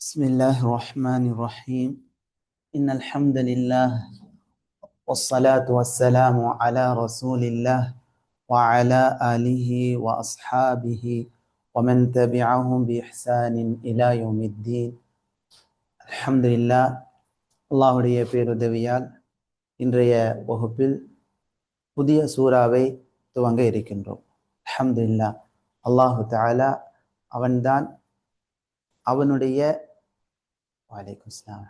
بسم الله الرحمن الرحيم إن الحمد لله والصلاة والسلام على رسول الله وعلى آله وأصحابه ومن تبعهم بإحسان إلى يوم الدين الحمد لله அல்லாஹுடைய பேருதவியால் இன்றைய வகுப்பில் புதிய சூறாவை துவங்க இருக்கின்றோம் அல்ஹம்துலில்லாஹ் அல்லாஹு தஆலா அவன்தான் அவனுடைய வலைக்கும் அஸ்ஸலாம்.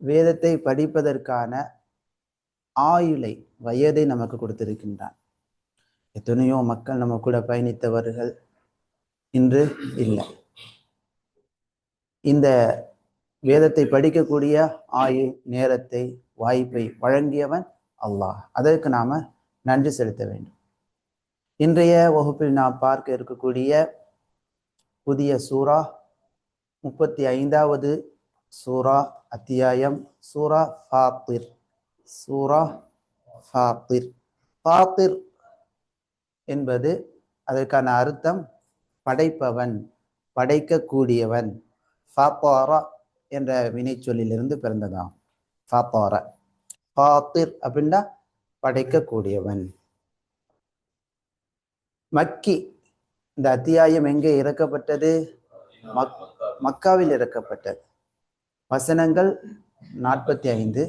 வேதத்தை படிப்பதற்கான ஆயுளை வயதை நமக்கு கொடுத்திருக்கின்றான். எத்தனையோ மக்கள் நம்ம கூட பயணித்தவர்கள் இன்று இல்லை. இந்த வேதத்தை படிக்கக்கூடிய ஆயுள் நேரத்தை வாய்ப்பை வழங்கியவன் அல்லாஹ். அதற்கு நாம நன்றி செலுத்த வேண்டும். இன்றைய வகுப்பில் நாம் பார்க்க இருக்கக்கூடிய புதிய சூறா முப்பத்தி ஐந்தாவது சூரா அத்தியாயம். சூரா ஃபாத்திர். சூரா ஃபாத்திர். ஃபாத்திர் என்பது அதற்கான அர்த்தம் படைப்பவன் படைக்கக்கூடியவன். ஃபாத்தாரா என்ற வினைச்சொல்லிலிருந்து பிறந்ததாம். ஃபாத்தார. ஃபாத்திர் அப்படின்னா படைக்கக்கூடியவன். மக்கி. இந்த அத்தியாயம் எங்கே இறக்கப்பட்டது? மக் மக்காவில் இறக்கப்பட்டது வசனங்கள் நாற்பத்தி ஐந்து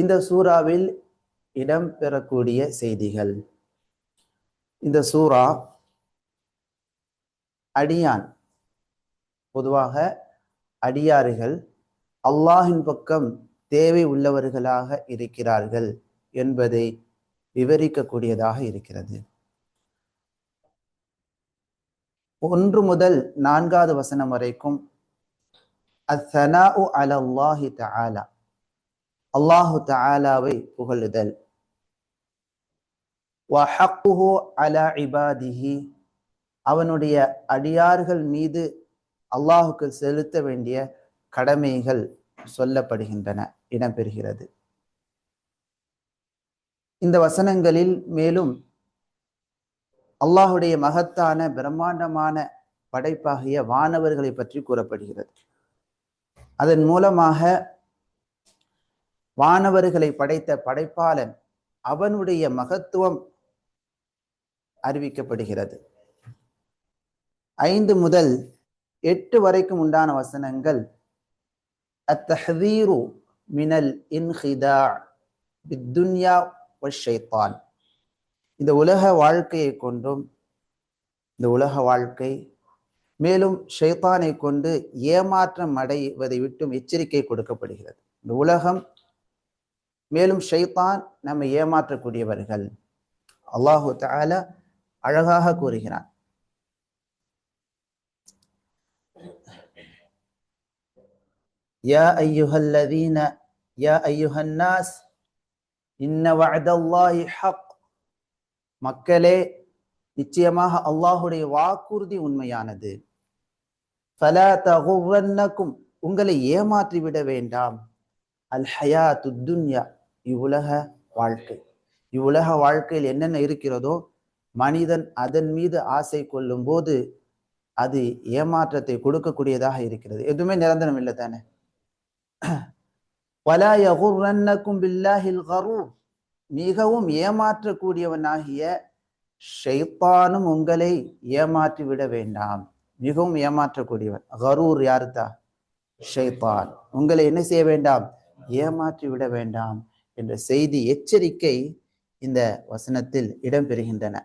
இந்த சூறாவில் இடம்பெறக்கூடிய செய்திகள். இந்த சூறா அடியான் பொதுவாக அடியாறுகள் அல்லாஹின் பக்கம் தேவை உள்ளவர்களாக இருக்கிறார்கள் என்பதை விவரிக்கக்கூடியதாக இருக்கிறது. ஒன்று முதல் நான்காவது வசனம் வரைக்கும் அத்தனாஉ அலல்லாஹி தஆலா. அல்லாஹு தஆலாவை புகழுதல். வஹக்குஹு இபாதிஹி. அவனுடைய அடியார்கள் மீது அல்லாஹுக்கு செலுத்த வேண்டிய கடமைகள் சொல்லப்படுகின்றன இடம்பெறுகிறது. இந்த வசனங்களில் மேலும் அல்லாஹுடைய மகத்தான பிரம்மாண்டமான படைப்பாகிய வானவர்களை பற்றி கூறப்படுகிறது. அதன் மூலமாக வானவர்களை படைத்த படைப்பாளன் அவனுடைய மகத்துவம் அறிவிக்கப்படுகிறது. ஐந்து முதல் எட்டு வரைக்கும் உண்டான வசனங்கள் அத்தஹதீரு மினல் இன்ஹிதா பித்துன்யா ஷைத்தான் இந்த உலக வாழ்க்கையை கொண்டும் இந்த உலக வாழ்க்கை மேலும் ஷைத்தானை கொண்டு ஏமாற்றம் அடைவதை விட்டும் எச்சரிக்கை கொடுக்கப்படுகிறது. இந்த உலகம் மேலும் ஷைத்தான் நம்மை ஏமாற்றக்கூடியவர்கள். அல்லாஹு தால அழகாக கூறுகிறான். யா ஐயுஹல்லதீன யா ஐயுஹன்னாஸ் இன்ன வஅதல்லாஹி ஹக். மக்களே நிச்சயமாக அல்லாஹுடைய வாக்குறுதி உண்மையானது. பல தகுவன்னக்கும் உங்களை ஏமாற்றி விட வேண்டாம். அல் ஹயா துத்துன்யா இவ்வுலக வாழ்க்கை. இவ்வுலக வாழ்க்கையில் என்னென்ன இருக்கிறதோ மனிதன் அதன் மீது ஆசை கொள்ளும் போது அது ஏமாற்றத்தை கொடுக்கக்கூடியதாக இருக்கிறது. எதுவுமே நிரந்தரம் இல்லை தானே வலா யகுர்ரன்னக்கும் பில்லாஹில் கரூர். மிகவும் ஏமாற்றக்கூடியவனாகிய ஷைத்தானும் உங்களை ஏமாற்றி விட வேண்டாம். மிகவும் ஏமாற்றக்கூடியவன். கரூர் யாருதா ஷைத்தான். உங்களை என்ன செய்ய வேண்டாம்? ஏமாற்றி விட வேண்டாம் என்ற செய்தி எச்சரிக்கை இந்த வசனத்தில் இடம்பெறுகின்றன.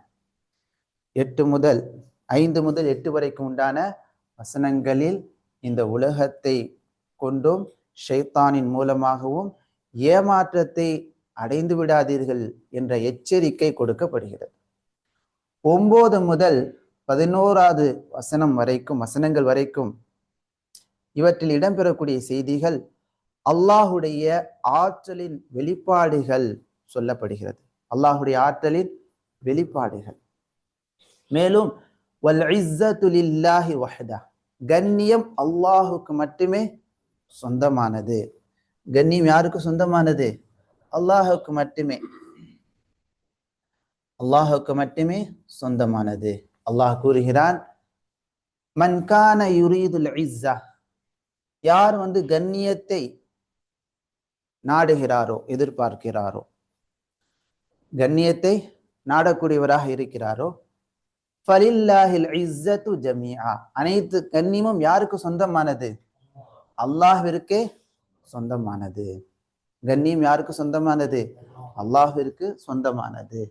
எட்டு முதல் ஐந்து முதல் எட்டு வரைக்கும் உண்டான வசனங்களில் இந்த உலகத்தை கொண்டும் ஷைத்தானின் மூலமாகவும் ஏமாற்றத்தை அடைந்து விடாதீர்கள் என்ற எச்சரிக்கை கொடுக்கப்படுகிறது. ஒன்பது முதல் பதினோராவது வசனம் வரைக்கும் வசனங்கள் வரைக்கும் இவற்றில் இடம்பெறக்கூடிய செய்திகள் அல்லாஹுடைய ஆற்றலின் வெளிப்பாடுகள் சொல்லப்படுகிறது. அல்லாஹுடைய ஆற்றலின் வெளிப்பாடுகள். மேலும் வல் இஸ்ஸத்துலில்லாஹி வஹதா கண்ணியம் அல்லாஹுக்கு மட்டுமே சொந்தமானது. கண்ணியம் யாருக்கு சொந்தமானது? அல்லாஹுக்கு மட்டுமே. அல்லாஹுக்கு மட்டுமே சொந்தமானது. அல்லாஹ் கூறுகிறான் மன்கான யுரீதுல் இஸ்ஸா யார் வந்து கண்ணியத்தை நாடுகிறாரோ எதிர்பார்க்கிறாரோ கண்ணியத்தை நாடக்கூடியவராக இருக்கிறாரோ ஃபலில்லாஹில் இஸ்ஸத்து ஜமியா அனைத்து கண்ணியமும் யாருக்கு சொந்தமானது? அல்லாஹிற்கே சொந்தமானது. கண்ணியம் யாருக்கு சொந்தமானது? அல்லாஹிற்கு சொந்தமானது.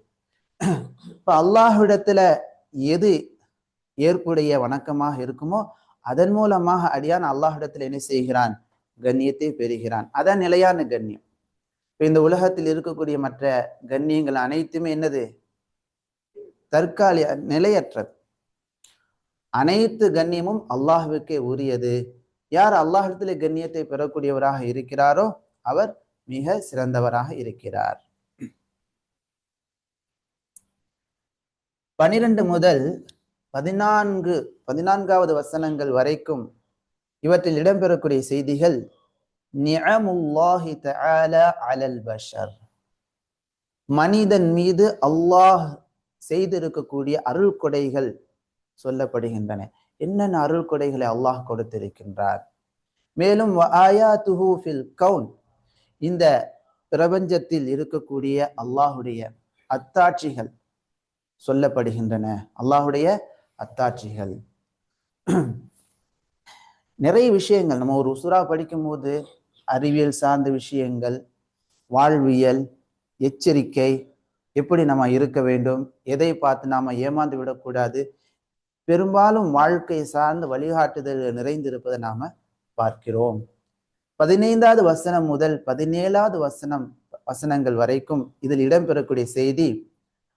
இப்ப அல்லாஹ்விடத்துல எது ஏற்புடைய வணக்கமாக இருக்குமோ அதன் மூலமாக அடியான் அல்லாஹிடத்துல என்ன செய்கிறான்? கண்ணியத்தை பெறுகிறான். அதான் நிலையான கண்ணியம். இப்ப இந்த உலகத்தில் இருக்கக்கூடிய மற்ற கண்ணியங்கள் அனைத்துமே என்னது? தற்காலிக நிலையற்றது. அனைத்து கண்ணியமும் அல்லாஹ்வுக்கே உரியது. யார் அல்லாஹிடத்திலே கண்ணியத்தை பெறக்கூடியவராக இருக்கிறாரோ அவர் மிக சிறந்தவராக இருக்கிறார். பனிரெண்டு முதல் பதினான்கு பதினான்காவது வசனங்கள் வரைக்கும் இவற்றில் இடம்பெறக்கூடிய செய்திகள் நிஅமுல்லாஹி தஆலா அலல் பஷர். மனிதன் மீது அல்லாஹ் செய்திருக்கக்கூடிய அருள் கொடைகள் சொல்லப்படுகின்றன. என்னென்ன அருள் கொடைகளை அல்லாஹ் கொடுத்திருக்கின்றார்? மேலும் கவுன். இந்த பிரபஞ்சத்தில் இருக்கக்கூடிய அல்லாஹுடைய அத்தாட்சிகள் சொல்லப்படுகின்றன. அல்லாஹுடைய அத்தாட்சிகள். நிறைய விஷயங்கள். நம்ம ஒரு உசுரா படிக்கும்போது அறிவியல் சார்ந்த விஷயங்கள் வாழ்வியல் எச்சரிக்கை எப்படி நம்ம இருக்க வேண்டும் எதை பார்த்து நாம் ஏமாந்து விடக்கூடாது பெரும்பாலும் வாழ்க்கை சார்ந்த வழிகாட்டுதல் நிறைந்திருப்பதை நாம் பார்க்கிறோம். பதினைந்தாவது வசனம் முதல் பதினேழாவது வசனம் வசனங்கள் வரைக்கும் இதில் இடம்பெறக்கூடிய செய்தி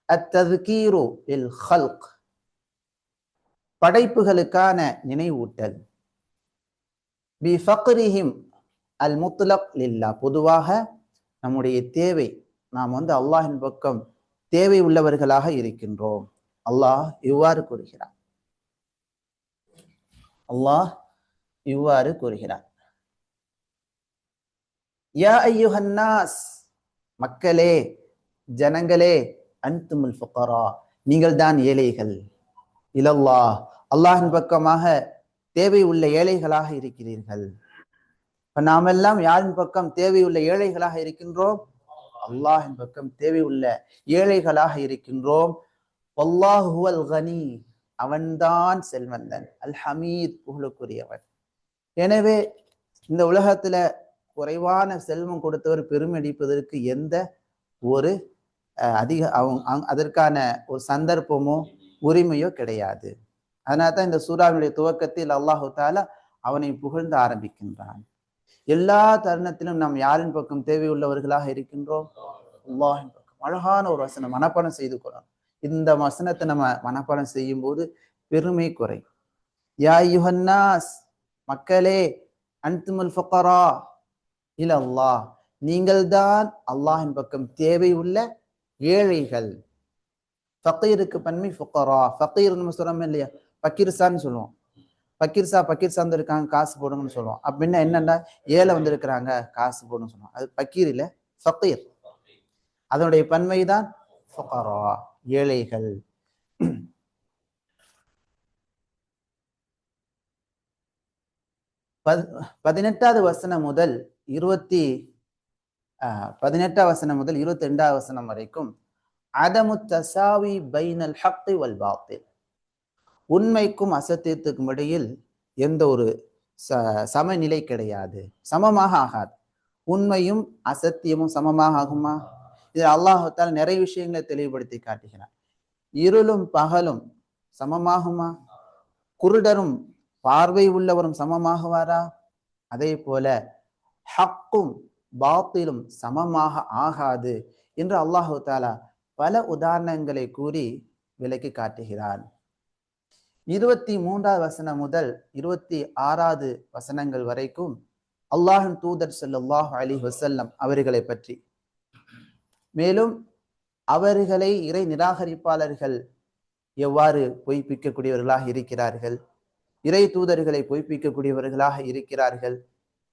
அத்ததுகீரு இல் ஹல்க் படைப்புகளுக்கான நினைவூட்டல். பி ஃபக்ரிஹிம் அல் முத்லக் லில்லா பொதுவாக நம்முடைய தேவை நாம் வந்து அல்லாஹின் பக்கம் தேவை உள்ளவர்களாக இருக்கின்றோம். அல்லாஹ் இவ்வாறு கூறுகிறார் அல்லாஹ் இவ்வாறு கூறுகிறார் யா ஐயுஹன்னாஸ் மக்களே ஜனங்களே அன்துமுல் ஃபுகரா நீங்கள் தான் ஏழைகள் இலல்லா அல்லாஹின் பக்கமாக தேவை உள்ள ஏழைகளாக இருக்கிறீர்கள் இப்ப நாமெல்லாம் யாரின் பக்கம் தேவை உள்ள ஏழைகளாக இருக்கின்றோம் அல்லாஹின் பக்கம் தேவை உள்ள ஏழைகளாக இருக்கின்றோம் அல்லாஹுவல் கனி அவன்தான் செல்வந்தன் அல் ஹமீத் புகழுக்குரியவன் எனவே இந்த உலகத்துல குறைவான செல்வம் கொடுத்தவர் பெருமை அடிப்பதற்கு எந்த ஒரு அதிக அவங்க அதற்கான ஒரு சந்தர்ப்பமோ உரிமையோ கிடையாது. அதனால தான் இந்த சூறாவினுடைய துவக்கத்தில் அல்லாஹு தாலா அவனை புகழ்ந்து ஆரம்பிக்கின்றான். எல்லா தருணத்திலும் நாம் யாரின் பக்கம் தேவையுள்ளவர்களாக இருக்கின்றோம்? அல்லாஹின் பக்கம். அழகான ஒரு வசனம் மனப்பாடம் செய்து கொள்ளணும். இந்த வசனத்தை நம்ம மனப்பாடம் செய்யும் போது பெருமை குறை. யா யுஹன்னாஸ் மக்களே அன்துமுல் ஃபக்கரா இல அல்லாஹ் நீங்கள்தான் அல்லாஹின் பக்கம் தேவை உள்ள ஏழைகள். ஃபக்கீருக்கு பன்மை ஃபுக்கரா ஃபக்கீர் நம்ம சொல்றோம் இல்லையா? பக்கீர்சான்னு சொல்லுவோம். பக்கீர்சா பக்கீர்சா வந்து இருக்காங்க காசு போடுங்கன்னு சொல்லுவோம். அப்படின்னா என்னென்னா ஏழை வந்திருக்கிறாங்க காசு போடுன்னு சொல்லுவோம். அது பக்கீர் இல்லை ஃபக்கீர் அதனுடைய பன்மை தான் ஃபுக்கரா ஏழைகள். பதினெட்டாவது வசனம் முதல் இருபத்தி பதினெட்டாம் வசனம் முதல் இருபத்தி ரெண்டாம் வசனம் வரைக்கும் அதமு தசாவி பைனல் ஹக்தி வல் பாத்தில். உண்மைக்கும் அசத்தியத்துக்கும் இடையில் எந்த ஒரு ச சமநிலை கிடையாது. சமமாக ஆகாது. உண்மையும் அசத்தியமும் சமமாக ஆகுமா? இது அல்லாஹால் நிறைய விஷயங்களை தெளிவுபடுத்தி காட்டுகிறார் இருளும் பகலும் சமமாகுமா? குருடரும் பார்வை உள்ளவரும் சமமாகுவாரா? அதே போல ஹக்கும் பாத்திலும் சமமாக ஆகாது என்று அல்லாஹு தாலா பல உதாரணங்களை கூறி விலக்கி காட்டுகிறான். இருபத்தி மூன்றாவது வசனம் முதல் இருபத்தி ஆறாவது வசனங்கள் வரைக்கும் அல்லாஹின் தூதர் ஸல்லல்லாஹு அலி வசல்லம் அவர்களை பற்றி. மேலும் அவர்களை இறை நிராகரிப்பாளர்கள் எவ்வாறு பொய்ப்பிக்கக்கூடியவர்களாக இருக்கிறார்கள்? இறை தூதர்களை பொய்ப்பிக்கக்கூடியவர்களாக இருக்கிறார்கள்?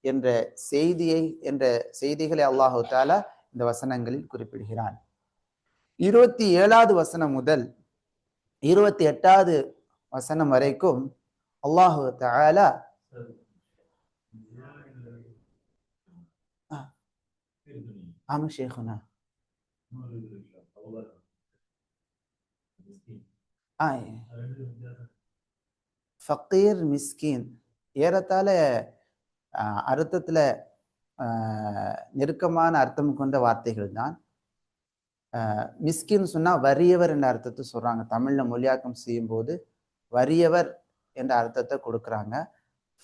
என்ற செய்தியை என்ற செய்திகளை அல்லாஹு தாலா இந்த வசனங்களில் குறிப்பிடுகிறான். இருபத்தி ஏழாவது வசனம் முதல் இருபத்தி எட்டாவது வசனம் வரைக்கும் அல்லாஹு தஆலா ஆமா ஷேகுனா. ஃபக்கீர் மிஸ்கீன். ஏறத்தாழ ஆஹ், அர்த்தத்தில் நெருக்கமான அர்த்தம் கொண்ட வார்த்தைகள் தான். மிஸ்கின்னு சொன்னால் வறியவர் என்ற அர்த்தத்தை சொல்கிறாங்க தமிழில் மொழியாக்கம் செய்யும்போது வறியவர் என்ற அர்த்தத்தை கொடுக்குறாங்க.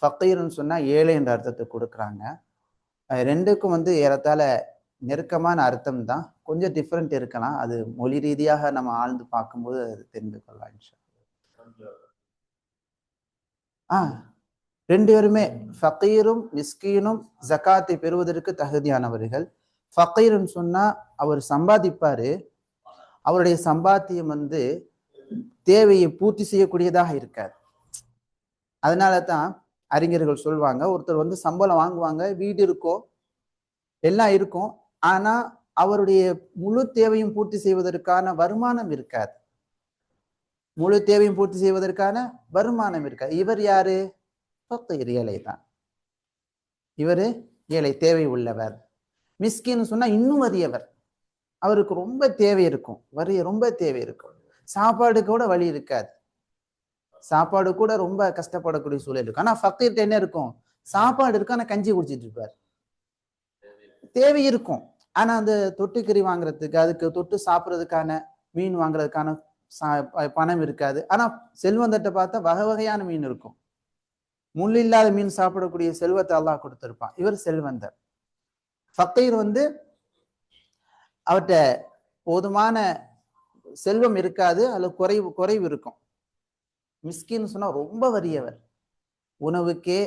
ஃபக்கீர்னு சொன்னால் ஏழை என்ற அர்த்தத்தை கொடுக்குறாங்க. ரெண்டுக்கும் வந்து ஏறத்தாழ நெருக்கமான அர்த்தம் தான். கொஞ்சம் டிஃப்ரெண்ட் இருக்கலாம். அது மொழி ரீதியாக நம்ம ஆழ்ந்து பார்க்கும்போது அது தெரிந்து கொள்ளலாம் ஆ. ரெண்டு பேருமே ஃபக்கீரும் மிஸ்கீனும் ஜகாத்தை பெறுவதற்கு தகுதியானவர்கள். ஃபக்கீர்னு சொன்னா அவர் சம்பாதிப்பாரு. அவருடைய சம்பாத்தியம் வந்து தேவையை பூர்த்தி செய்யக்கூடியதாக இருக்காது. அதனால தான் அறிஞர்கள் சொல்லுவாங்க ஒருத்தர் வந்து சம்பளம் வாங்குவாங்க வீடு இருக்கும் எல்லாம் இருக்கும் ஆனா அவருடைய முழு தேவையும் பூர்த்தி செய்வதற்கான வருமானம் இருக்காது. முழு தேவையும் பூர்த்தி செய்வதற்கான வருமானம் இருக்காது. இவர் யாரு? ஃபக்கீர் ஏழை தான் இவர் ஏழை தேவை உள்ளவர். மிஸ்கின்னு சொன்னால் இன்னும் வறியவர். அவருக்கு ரொம்ப தேவை இருக்கும். வரிய ரொம்ப தேவை இருக்கும். சாப்பாடு கூட வழி இருக்காது. சாப்பாடு கூட ரொம்ப கஷ்டப்படக்கூடிய சூழல் இருக்கும். ஆனால் ஃபக்கீர்கிட்ட என்ன இருக்கும்? சாப்பாடு இருக்கும் ஆனால் கஞ்சி குடிச்சிட்டு இருப்பார். தேவை இருக்கும். ஆனால் அந்த தொட்டுக்கறி வாங்குறதுக்கு அதுக்கு தொட்டு சாப்பிட்றதுக்கான மீன் வாங்குறதுக்கான சா- ப- பணம் இருக்காது. ஆனால் செல்வந்தட்ட பார்த்தா வகை வகையான மீன் இருக்கும். முள் இல்லாத மீன் சாப்பிடக்கூடிய செல்வத்தை அல்லாஹ் கொடுத்துருப்பான். இவர் செல்வந்தர். ஃபக்கீர் வந்து அவர்கிட்ட போதுமான செல்வம் இருக்காது அதில் குறைவு குறைவு இருக்கும். மிஸ்கின்னு சொன்னால் ரொம்ப வறியவர். உணவுக்கே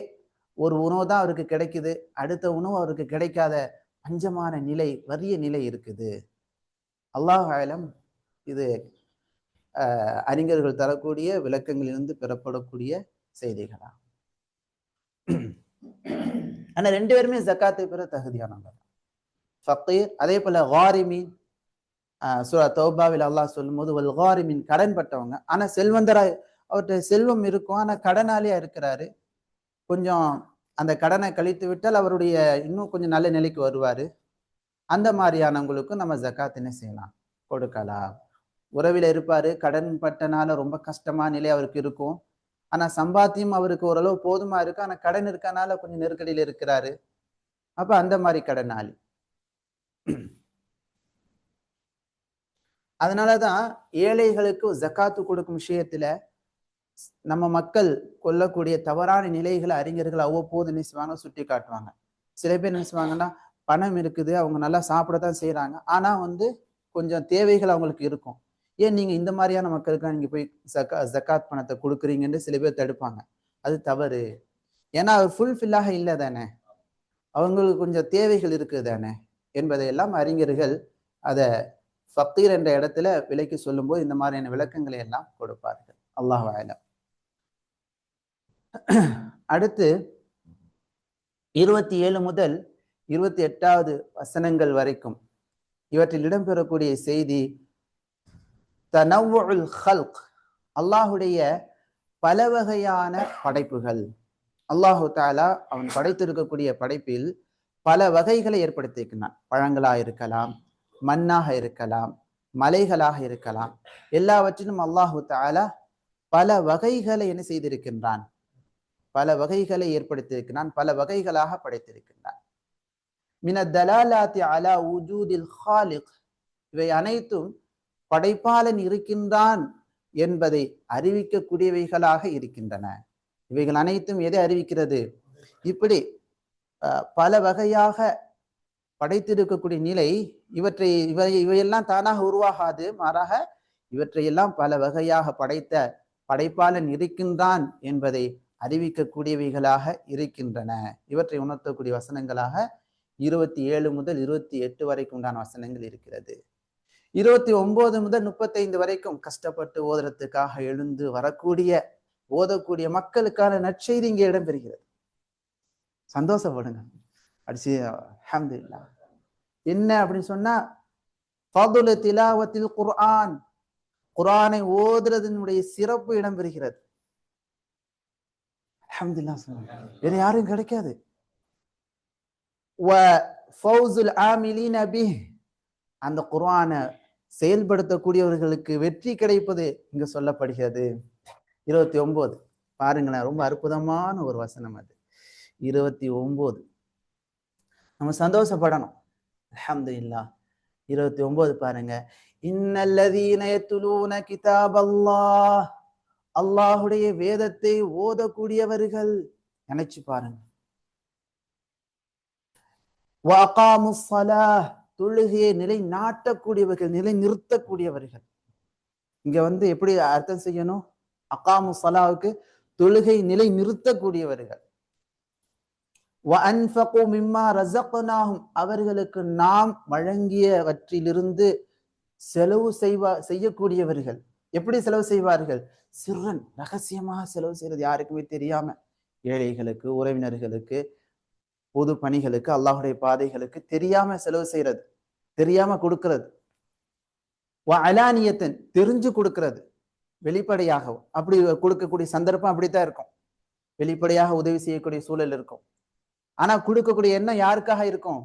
ஒரு உணவு தான் அவருக்கு கிடைக்குது அடுத்த உணவு அவருக்கு கிடைக்காத பஞ்சமான நிலை வறிய நிலை இருக்குது. அல்லாஹாலம் இது அறிஞர்கள் தரக்கூடிய விளக்கங்களிலிருந்து பெறப்படக்கூடிய செய்திகளாகும் ஆனா ரெண்டு பேருமே ஜக்காத்தை பெற தகுதியானவங்க. ஃபக்கீர் அதே போல வாரிமீன் சூரா தௌபாவில் அல்லாஹ் சொல்லும்போது ஒரு வாரிமீன் கடன் பட்டவங்க ஆனா செல்வந்தரா அவர்கிட்ட செல்வம் இருக்கும். ஆனா கடனாளியா இருக்கிறாரு. கொஞ்சம் அந்த கடனை கழித்து விட்டால் அவருடைய இன்னும் கொஞ்சம் நல்ல நிலைக்கு வருவாரு. அந்த மாதிரியானவங்களுக்கும் நம்ம ஜக்காத் என்ன செய்யலாம்? கொடுக்கலாம். உறவில் இருப்பாரு. கடன் பட்டனால ரொம்ப கஷ்டமான நிலை அவருக்கு இருக்கும். ஆனா சம்பாத்தியம் அவருக்கு ஓரளவு போதுமா இருக்கு? ஆனா கடன் இருக்கனால கொஞ்சம் நெருக்கடியில இருக்கிறாரு. அப்ப அந்த மாதிரி கடனாளி. அதனாலதான் ஏழைகளுக்கு ஜக்காத்து கொடுக்கும் விஷயத்துல நம்ம மக்கள் கொல்லக்கூடிய தவறான நிலைகளை அறிஞர்கள் அவ்வப்போது என்ன செய்வாங்க? சுட்டி காட்டுவாங்க. சில பேர் என்ன செய்வாங்கன்னா பணம் இருக்குது அவங்க நல்லா சாப்பிடத்தான் செய்யறாங்க ஆனா வந்து கொஞ்சம் தேவைகள் அவங்களுக்கு இருக்கும். ஏன் நீங்க இந்த மாதிரியான மக்களுக்கு நீங்க போய் ஜக்கா ஜக்காத் பணத்தை கொடுக்குறீங்கன்னு சில பேர் தடுப்பாங்க. அது தவறு. ஏன்னா அவர் ஃபுல்ஃபில்லாக இல்லை தானே? அவங்களுக்கு கொஞ்சம் தேவைகள் இருக்குது தானே? என்பதையெல்லாம் அறிஞர்கள் அதை ஃபக்கீர் என்ற இடத்துல விலைக்கு சொல்லும்போது இந்த மாதிரியான விளக்கங்களை எல்லாம் கொடுப்பார்கள். அல்லாஹ் வாயிலம் அடுத்து இருபத்தி ஏழு முதல் இருபத்தி எட்டாவது வசனங்கள் வரைக்கும் இவற்றில் இடம்பெறக்கூடிய செய்தி தனவுல் ஹல்க் அல்லாஹுடைய பல வகையான படைப்புகள். அல்லாஹு தாலா அவன் படைத்திருக்கக்கூடிய படைப்பில் பல வகைகளை ஏற்படுத்தியிருக்கிறான் பழங்களாக இருக்கலாம் மண்ணாக இருக்கலாம் மலைகளாக இருக்கலாம். எல்லாவற்றிலும் அல்லாஹு தாலா பல வகைகளை என்ன செய்திருக்கின்றான்? பல வகைகளை ஏற்படுத்தியிருக்கிறான் பல வகைகளாக படைத்திருக்கின்றான். மின தலாலாத்தி அலா உஜூதில் ஹாலிக். இவை அனைத்தும் படைப்பாளன் இருக்கின்றான் என்பதை அறிவிக்கக்கூடியவைகளாக இருக்கின்றன. இவைகள் அனைத்தும் எதை அறிவிக்கிறது? இப்படி பல வகையாக படைத்திருக்கக்கூடிய நிலை இவற்றை இவை இவையெல்லாம் தானாக உருவாகாது மாறாக இவற்றையெல்லாம் பல வகையாக படைத்த படைப்பாளன் இருக்கின்றான் என்பதை அறிவிக்கக்கூடியவைகளாக இருக்கின்றன. இவற்றை உணர்த்தக்கூடிய வசனங்களாக இருபத்தி ஏழு முதல் இருபத்தி எட்டு வரைக்கும் உண்டான வசனங்கள் இருக்கிறது. இருபத்தி ஒன்பது முதல் முப்பத்தைந்து வரைக்கும் கஷ்டப்பட்டு ஓதுறதுக்காக எழுந்து வரக்கூடிய ஓதக்கூடிய மக்களுக்கான நற்செய்தி இங்கே இடம்பெறுகிறது. சந்தோஷப்படுங்க. அடிச்சு அல்ஹம்துலில்லாஹ் என்ன அப்படின்னு சொன்னா ஃபதுலு திலாவத்தில் குர்ஆன். குரானை ஓதுறதனுடைய சிறப்பு இடம்பெறுகிறது. அஹமதுல்லா சொல்லுங்க. வேற யாரும் கிடைக்காது. வ அந்த குர்ஆனை செயல்படுத்தக்கூடியவர்களுக்கு வெற்றி கிடைப்பது இங்கு சொல்லப்படுகிறது. இருபத்தி ஒன்பது பாருங்களேன் ரொம்ப அற்புதமான ஒரு வசனம் அது. இருபத்தி ஒன்பது நம்ம சந்தோஷப்படணும். அஹமது இல்லா இருபத்தி ஒன்பது பாருங்க. இன்னல்லதீன கிதாப் அல்லாஹ் அல்லாஹுடைய வேதத்தை ஓதக்கூடியவர்கள். நினைச்சு பாருங்க. தொழுகையை நிலை நாட்டக்கூடியவர்கள் நிலை நிறுத்தக்கூடியவர்கள் இங்க வந்து எப்படி அர்த்தம் செய்யணும்? அகாமு சலாவுக்கு தொழுகை நிலை நிறுத்தக்கூடியவர்கள் அவர்களுக்கு நாம் வழங்கியவற்றிலிருந்து செலவு செய்வா செய்யக்கூடியவர்கள். எப்படி செலவு செய்வார்கள்? சிறுவன் ரகசியமாக செலவு செய்யறது யாருக்குமே தெரியாம. ஏழைகளுக்கு உறவினர்களுக்கு பொது பணிகளுக்கு அல்லாஹுடைய பாதைகளுக்கு தெரியாம செலவு செய்யறது தெரியாம கொடுக்கறது. அலானியத்தன் தெரிஞ்சு கொடுக்கறது. வெளிப்படையாகவும். அப்படி கொடுக்கக்கூடிய சந்தர்ப்பம் அப்படித்தான் இருக்கும். வெளிப்படையாக உதவி செய்யக்கூடிய சூழல் இருக்கும். ஆனா கொடுக்கக்கூடிய எண்ணம் யாருக்காக இருக்கும்?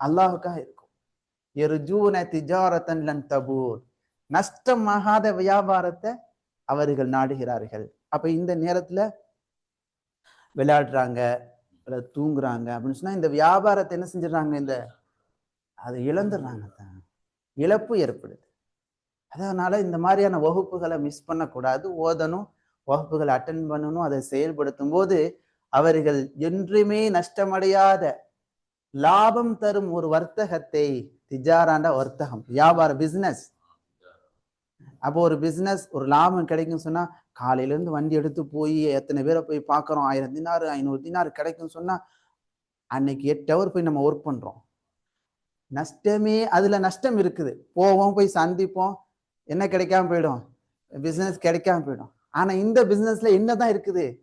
அல்லாஹுக்காக இருக்கும். எருஜூன திஜாரத்தன் லன் தபூர். நஷ்டமாகாத வியாபாரத்தை அவர்கள் நாடுகிறார்கள். அப்ப இந்த நேரத்துல விளையாடுறாங்க இல்ல தூங்குறாங்க அப்படின்னு சொன்னா இந்த வியாபாரத்தை என்ன செஞ்சிடறாங்க? இந்த அதை இழந்துடுறாங்க தான் இழப்பு ஏற்படுது. அதனால இந்த மாதிரியான வகுப்புகளை மிஸ் பண்ணக்கூடாது. ஓதணும் வகுப்புகளை அட்டன் பண்ணணும் அதை செயல்படுத்தும் போது அவர்கள் என்றுமே நஷ்டமடையாத லாபம் தரும் ஒரு வர்த்தகத்தை திஜாராண்ட வர்த்தகம் வியாபார பிசினஸ் அப்போ ஒரு பிசினஸ் ஒரு லாபம் கிடைக்கும் சொன்னா காலையிலேருந்து வண்டி எடுத்து போய் எத்தனை பேரை போய் பார்க்கறோம்? ஆயிரம் தினாறு ஐநூறு தினார் கிடைக்கும் சொன்னால் அன்னைக்கு எட்டு ஹவர் போய் நம்ம ஒர்க் பண்ணுறோம் நஷ்டமே அதில் நஷ்டம் இருக்குது. போவோம் போய் சந்திப்போம். என்ன கிடைக்காம போயிடும்? பிஸ்னஸ் கிடைக்காம போயிடும். ஆனால் இந்த பிஸ்னஸில் என்ன தான் இருக்குது?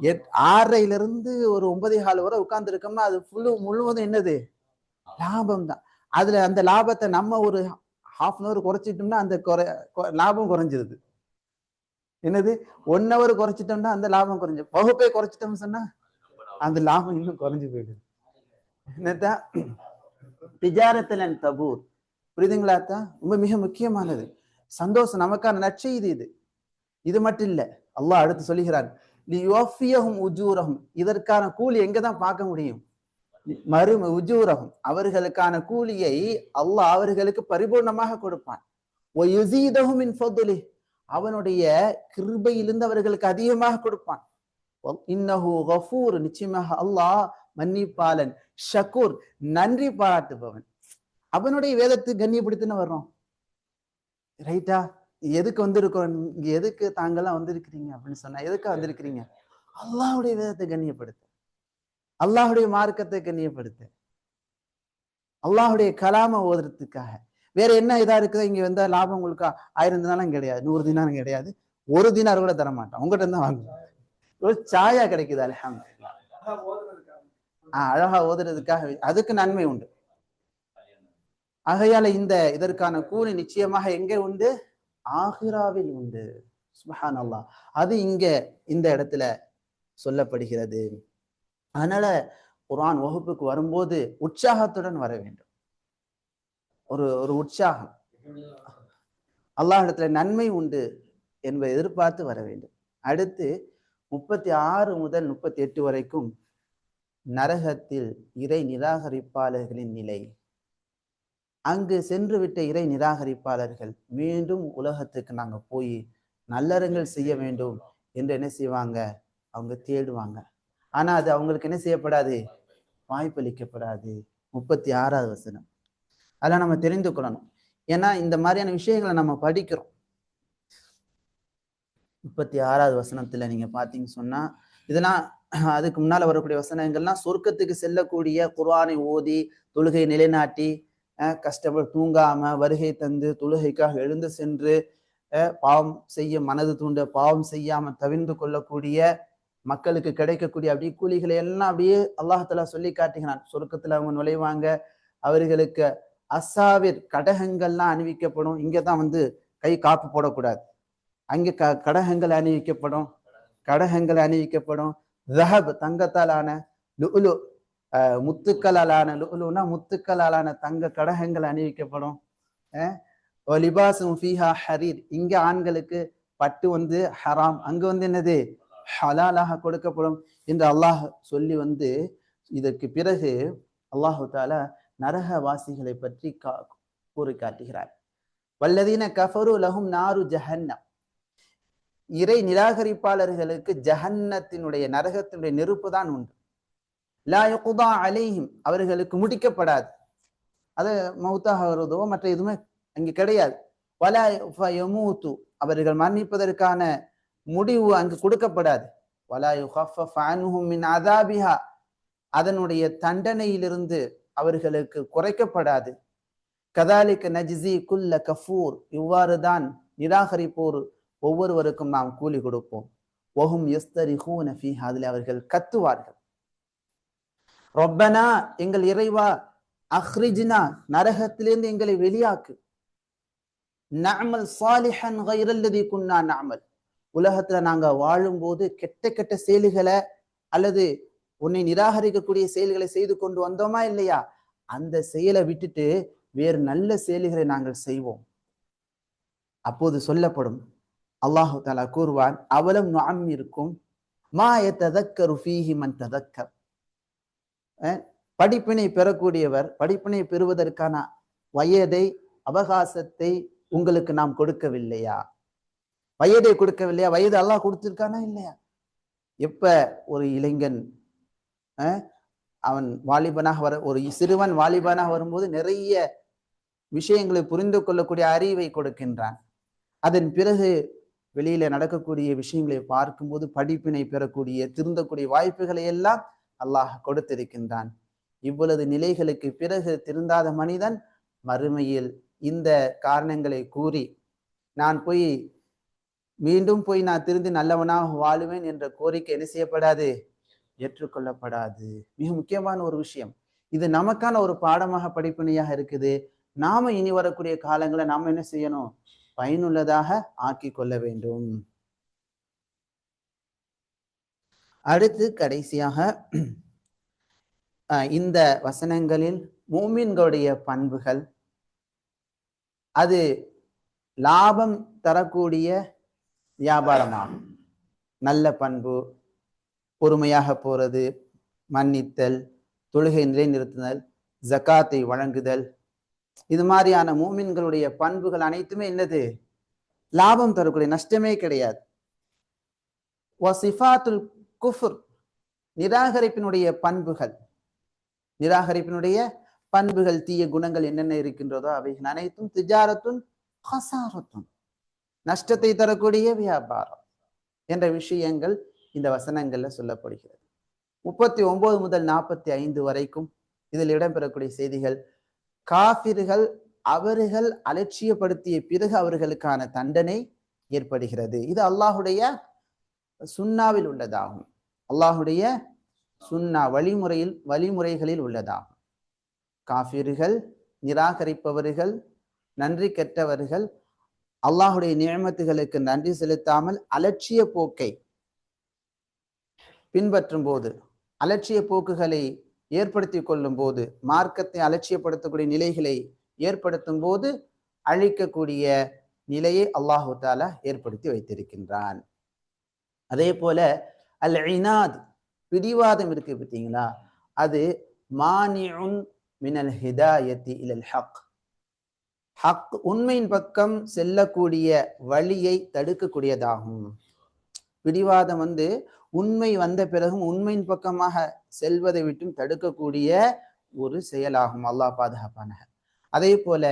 எட் ஆறரைலருந்து ஒரு ஒன்பதே கால் வரை உட்காந்துருக்கோம்னா அது ஃபுல்லு முழுவதும் என்னது? லாபம் தான் அதில் அந்த லாபத்தை நம்ம ஒரு ஹாஃப் அன் ஹவர் குறைச்சிட்டோம்னா அந்த குறை கொ- லாபம் குறைஞ்சிருது. என்னது? ஒன் ஹவர் குறைச்சிட்டோம்னா அந்த லாபம் குறைஞ்சு வகுப்பை குறைச்சிட்டோம்னு சொன்னா அந்த லாபம் இன்னும் குறைஞ்சு போயிடுது. என்னத்தா? திஜாரத்துல தபூர். புரியுதுங்களா தான் ரொம்ப மிக முக்கியமானது. சந்தோஷம் நமக்கான நற்செய்தி இது இது. மட்டும் இல்லை. அல்லாஹ் அடுத்து சொல்லுகிறார் லியுவஃபியஹும் உஜூரஹும். இதற்கான கூலி எங்க தான் பார்க்க முடியும்? மறு உஜூரகம் அவர்களுக்கான கூலியை அல்லாஹ் அவர்களுக்கு பரிபூர்ணமாக கொடுப்பான். அவனுடைய கிருபையிலிருந்து அவர்களுக்கு அதிகமாக கொடுப்பான். இன்னஹு கஃபூர் நிச்சயமாக அல்லாஹ் மன்னிப்பாளன் ஷக்கூர் நன்றி பாராட்டுபவன். அவனுடைய வேதத்தை கண்ணியப்படுத்தின்னு வர்றோம். ரைட்டா எதுக்கு வந்திருக்கிறோம்? இங்க எதுக்கு தாங்கெல்லாம் வந்திருக்கிறீங்க அப்படின்னு சொன்னா எதுக்கு வந்திருக்கிறீங்க? அல்லாஹுடைய வேதத்தை கண்ணியப்படுத்த. அல்லாஹ்வுடைய மார்க்கத்தை கண்ணியப்படுத்த. அல்லாஹுடைய கலாம ஓதுறதுக்காக. வேற என்ன இதா இருக்குது? இங்க வந்தா லாபம் உங்களுக்கு ஆயிரம் தினாலும் கிடையாது நூறு தினாலும் கிடையாது. ஒரு தினார் கூட தர மாட்டோம் உங்ககிட்ட தான் வாங்குவோம் ஒரு சாயா கிடைக்குது அல்ஹம்துலில்லாஹ். ஆஹ் அழகா ஓதுறதுக்காக அதுக்கு நன்மை உண்டு. ஆகையால இந்த இதற்கான கூலி நிச்சயமாக எங்கே உண்டு? ஆஹிராவில் உண்டு. சுபஹான் அல்லா அது இங்க இந்த இடத்துல சொல்லப்படுகிறது. அதனால குரான் வகுப்புக்கு வரும்போது உற்சாகத்துடன் வர வேண்டும். ஒரு ஒரு உற்சாகம். அல்லாஹிடத்துல நன்மை உண்டு என்பதை எதிர்பார்த்து வர வேண்டும். அடுத்து முப்பத்தி ஆறு முதல் முப்பத்தி எட்டு வரைக்கும் நரகத்தில் இறை நிராகரிப்பாளர்களின் நிலை. அங்கு சென்று விட்ட இறை நிராகரிப்பாளர்கள் மீண்டும் உலகத்துக்கு நாங்க போய் நல்லறங்கள் செய்ய வேண்டும் என்று என்ன செய்வாங்க? அவங்க தேடுவாங்க. ஆனா அது அவங்களுக்கு என்ன செய்யப்படாது? வாய்ப்பளிக்கப்படாது. முப்பத்தி ஆறாவது வசனம். அதெல்லாம் நம்ம தெரிந்து கொள்ளணும் ஏன்னா இந்த மாதிரியான விஷயங்களை நம்ம படிக்கிறோம். முப்பத்தி ஆறாவது வசனத்துல நீங்க பாத்தீங்க சொன்னா இதெல்லாம் அதுக்கு முன்னால வரக்கூடிய வசனங்கள்லாம் சொர்க்கத்துக்கு செல்லக்கூடிய குர்ஆனை ஓதி தொழுகை நிலைநாட்டி கஷ்டப்பட்டு தூங்காம வருகை தந்து தொழுகைக்காக எழுந்து சென்று பாவம் செய்ய மனது தூண்ட பாவம் செய்யாம தவிர்ந்து கொள்ளக்கூடிய மக்களுக்கு கிடைக்கக்கூடிய அப்படியே கூலிகளை எல்லாம் அப்படியே அல்லாஹாலா சொல்லி காட்டுகிறான். சொர்க்கத்துல அவங்க நுழைவாங்க அவர்களுக்கு அசாவிர் கடகங்கள்லாம் அணிவிக்கப்படும். இங்கே தான் வந்து கை காப்பு போடக்கூடாது. அங்கே க கடகங்கள் அணிவிக்கப்படும். கடகங்கள் அணிவிக்கப்படும். ரஹப் தங்கத்தாலான லுலு முத்துக்களாலான லுலுனா முத்துக்களாலான தங்க கடகங்கள் அணிவிக்கப்படும். லிபாசும் ஃபீஹா ஹரீர். இங்கே ஆண்களுக்கு பட்டு வந்து ஹராம். அங்கே வந்து என்னது? ஹலாலாக கொடுக்கப்படும். என்று அல்லாஹ் சொல்லி வந்து இதற்கு பிறகு அல்லாஹு தாலா நரகவாசிகளை பற்றி கா கூறி காட்டுகிறார் வல்லதீன கஃபரு லஹும் நாரு ஜஹன்னம். இறை நிராகரிப்பாளர்களுக்கு ஜஹன்னத்தினுடைய நரகத்தினுடைய நெருப்பு தான் உண்டு. லா அலேஹிம். அவர்களுக்கு முடிக்கப்படாது. அது மௌத்தாக வருவதோ மற்ற எதுவுமே அங்கே கிடையாது. வலா யமூத்து. அவர்கள் மன்னிப்பதற்கான முடிவு அங்கு கொடுக்கப்படாது. வலா அதாபிஹா. அதனுடைய தண்டனையிலிருந்து அவர்களுக்கு குறைக்கப்படாது. கதாலிக்கு நஜிசி குல்ல கஃபூர் இவ்வாறு தான் நிராகரிப்போர் ஒவ்வொருவருக்கும் நாம் கூலி கொடுப்போம். ஒஹும் எஸ்தரிஹூன ஃபீஹா அதில் அவர்கள் கத்துவார்கள். ரொப்பனா எங்கள் இறைவா அஹ்ரிஜினா நரகத்திலிருந்து எங்களை வெளியாக்கு. நாமல் சாலிஹன் கைரல்லதி குன்னா நாமல் உலகத்துல நாங்க வாழும்போது கெட்ட கெட்ட செயல்களை அல்லது உன்னை நிராகரிக்கக்கூடிய செயல்களை செய்து கொண்டு வந்தோமா இல்லையா? அந்த செயலை விட்டுட்டு வேறு நல்ல செயல்களை நாங்கள் செய்வோம். அப்போது சொல்லப்படும். அல்லாஹு தாலா கூறுவான் அவலம் நாம் இருக்கும் மாய ததக்கரு ஃபீஹி மன் ததக்கர். படிப்பினை பெறக்கூடியவர் படிப்பினை பெறுவதற்கான வயதை அவகாசத்தை உங்களுக்கு நாம் கொடுக்கவில்லையா? வயதை கொடுக்கவில்லையா? வயது அல்லாஹ் கொடுத்திருக்கானா இல்லையா? எப்ப ஒரு இளைஞன் அவன் வாலிபனாக வர ஒரு சிறுவன் வாலிபனாக வரும்போது நிறைய விஷயங்களை புரிந்து கொள்ளக்கூடிய அறிவை கொடுக்கின்றான். அதன் பிறகு வெளியில நடக்கக்கூடிய விஷயங்களை பார்க்கும்போது படிப்பினை பெறக்கூடிய திருந்தக்கூடிய வாய்ப்புகளை எல்லாம் அல்லாஹ் கொடுத்திருக்கின்றான். இவ்வளவு நிலைகளுக்கு பிறகு திருந்தாத மனிதன் மறுமையில் இந்த காரணங்களை கூறி நான் போய் மீண்டும் போய் நான் திருந்தி நல்லவனாக வாழுவேன் என்ற கோரிக்கை என்ன செய்யப்படாது? ஏற்றுக்கொள்ளப்படாது. மிக முக்கியமான ஒரு விஷயம். இது நமக்கான ஒரு பாடமாக படிப்பினையாக இருக்குது. நாம இனி வரக்கூடிய காலங்களை நாம என்ன செய்யணும்? பயனுள்ளதாக ஆக்கி கொள்ள வேண்டும். அடுத்து கடைசியாக இந்த வசனங்களில் மூமின்களுடைய பண்புகள். அது லாபம் தரக்கூடிய வியாபாரமாகும். நல்ல பண்பு பொறுமையாக போறது மன்னித்தல் தொழுகை நிலைநிறுத்துதல் ஜக்காத்தை வழங்குதல். இது மாதிரியான மூமின்களுடைய பண்புகள் அனைத்துமே என்னது? லாபம் தரக்கூடிய நஷ்டமே கிடையாது. குஃபுர் நிராகரிப்பினுடைய பண்புகள். நிராகரிப்பினுடைய பண்புகள் தீய குணங்கள் என்னென்ன இருக்கின்றதோ அவைகள் அனைத்தும் திஜாரத்தும் ஹசாரத்தும் நஷ்டத்தை தரக்கூடிய வியாபாரம். என்ற விஷயங்கள் இந்த வசனங்கள்ல சொல்லப்படுகிறது. முப்பத்தி ஒன்பது முதல் நாற்பத்தி ஐந்து வரைக்கும் இதில் இடம்பெறக்கூடிய செய்திகள் காபிர்கள் அவர்கள் அலட்சியப்படுத்திய பிறகு அவர்களுக்கான தண்டனை ஏற்படுகிறது. இது அல்லாஹுடைய சுன்னாவில் உள்ளதாகும். அல்லாஹுடைய சுன்னா வழிமுறையில் வழிமுறைகளில் உள்ளதாகும். காபிர்கள் நிராகரிப்பவர்கள் நன்றி கெட்டவர்கள் அல்லாஹுடைய நியமத்துகளுக்கு நன்றி செலுத்தாமல் அலட்சிய போக்கை பின்பற்றும் போது அலட்சிய போக்குகளை ஏற்படுத்தி கொள்ளும் போது மார்க்கத்தை அலட்சியப்படுத்தக்கூடிய நிலைகளை ஏற்படுத்தும் போது அழிக்கக்கூடிய நிலையை அல்லாஹு தாலா ஏற்படுத்தி வைத்திருக்கின்றான். அதே போல அல் இனாத் பிடிவாதம் இருக்கு பார்த்தீங்களா? அது மானியுன் மினல் ஹிதாயத்தி இலல் ஹக். ஹக் உண்மையின் பக்கம் செல்லக்கூடிய வழியை தடுக்கக்கூடியதாகும். பிடிவாதம் வந்து உண்மை வந்த பிறகும் உண்மையின் பக்கமாக செல்வதை விட்டும் தடுக்கக்கூடிய ஒரு செயலாகும். அல்லாஹ் பாதுகாப்பான அதே போல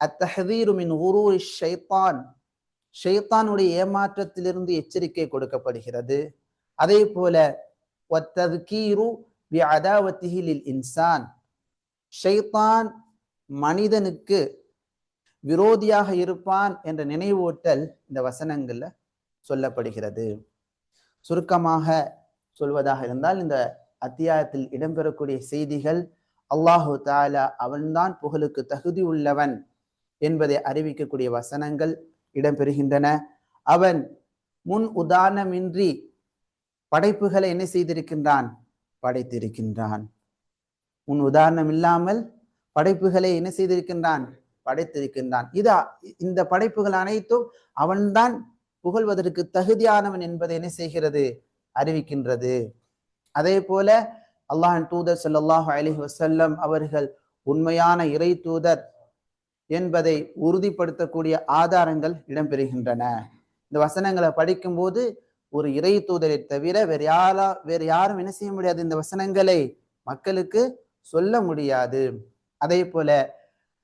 அத்தஹதீருமின் உரு ஷைத்தான். ஷைத்தானுடைய ஏமாற்றத்திலிருந்து எச்சரிக்கை கொடுக்கப்படுகிறது. அதே போல இன்சான். ஷைத்தான் மனிதனுக்கு விரோதியாக இருப்பான் என்ற நினைவூட்டல் இந்த வசனங்கள்ல சொல்லப்படுகிறது. சுருக்கமாக சொல்வதாக இருந்தால் இந்த அத்தியாயத்தில் இடம்பெறக்கூடிய செய்திகள் அல்லாஹு தாலா அவன்தான் புகழுக்கு தகுதி உள்ளவன் என்பதை அறிவிக்கக்கூடிய வசனங்கள் இடம்பெறுகின்றன. அவன் முன் உதாரணமின்றி படைப்புகளை என்ன செய்திருக்கின்றான்? படைத்திருக்கின்றான். முன் உதாரணம் இல்லாமல் படைப்புகளை என்ன செய்திருக்கின்றான்? படைத்திருக்கின்றான். இதா இந்த படைப்புகள் அனைத்தும் அவன்தான் புகழ்வதற்கு தகுதியானவன் என்பதை என்ன செய்கிறது? அறிவிக்கின்றது. அதே போல அல்லாஹின் தூதர் ஸல்லல்லாஹு அலி வசல்லம் அவர்கள் உண்மையான இறை தூதர் என்பதை உறுதிப்படுத்தக்கூடிய ஆதாரங்கள் இடம்பெறுகின்றன. இந்த வசனங்களை படிக்கும்போது ஒரு இறை தூதரை தவிர வேறு யாரா வேறு யாரும் என்ன செய்ய முடியாது. இந்த வசனங்களை மக்களுக்கு சொல்ல முடியாது. அதே போல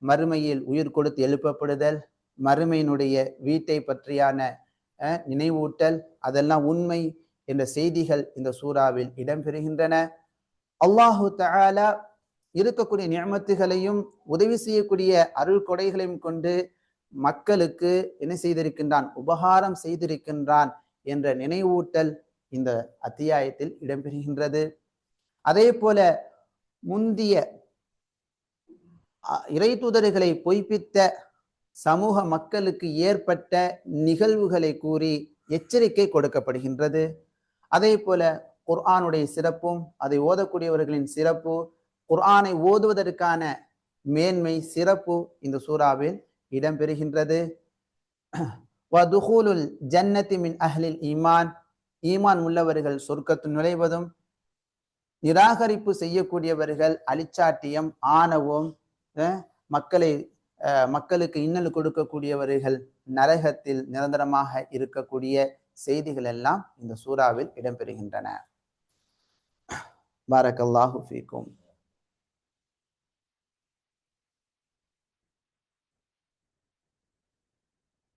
மறுமையில் உயிர் கொடுத்து எழுப்பப்படுதல் மறுமையினுடைய வீட்டை பற்றியான நினைவூட்டல் அதெல்லாம் உண்மை என்ற செய்திகள் இந்த சூறாவில் இடம்பெறுகின்றன. அல்லாஹு தஆலா இருக்கக்கூடிய நியமத்துகளையும் உதவி செய்யக்கூடிய அருள் கொடைகளையும் கொண்டு மக்களுக்கு என்ன செய்திருக்கின்றான்? உபகாரம் செய்திருக்கின்றான் என்ற நினைவூட்டல் இந்த அத்தியாயத்தில் இடம்பெறுகின்றது. அதே போல முந்திய அ- இறை தூதர்களை பொய்ப்பித்த சமூக மக்களுக்கு ஏற்பட்ட நிகழ்வுகளை கூறி எச்சரிக்கை கொடுக்கப்படுகின்றது. அதே போல குர்ஆனுடைய சிறப்பும் அதை ஓதக்கூடியவர்களின் சிறப்பு குர்ஆனை ஓதுவதற்கான மேன்மை சிறப்பு இந்த சூறாவில் இடம்பெறுகின்றது. வதுஹூலுல் ஜன்னதி மின் அஹ்லில் ஈமான் ஈமான் உள்ளவர்கள் சொர்க்கத்தில் நுழைவதும் நிராகரிப்பு செய்யக்கூடியவர்கள் அலிச்சாட்டியம் ஆணவம் மக்களை மக்களுக்கு இன்னல் கொடுக்கக்கூடியவர்கள் நரகத்தில் நிரந்தரமாக இருக்கக்கூடிய செய்திகள் எல்லாம் இந்த சூறாவில் இடம்பெறுகின்றன. பாரக்கல்லாஹு ஃபீக்கும்.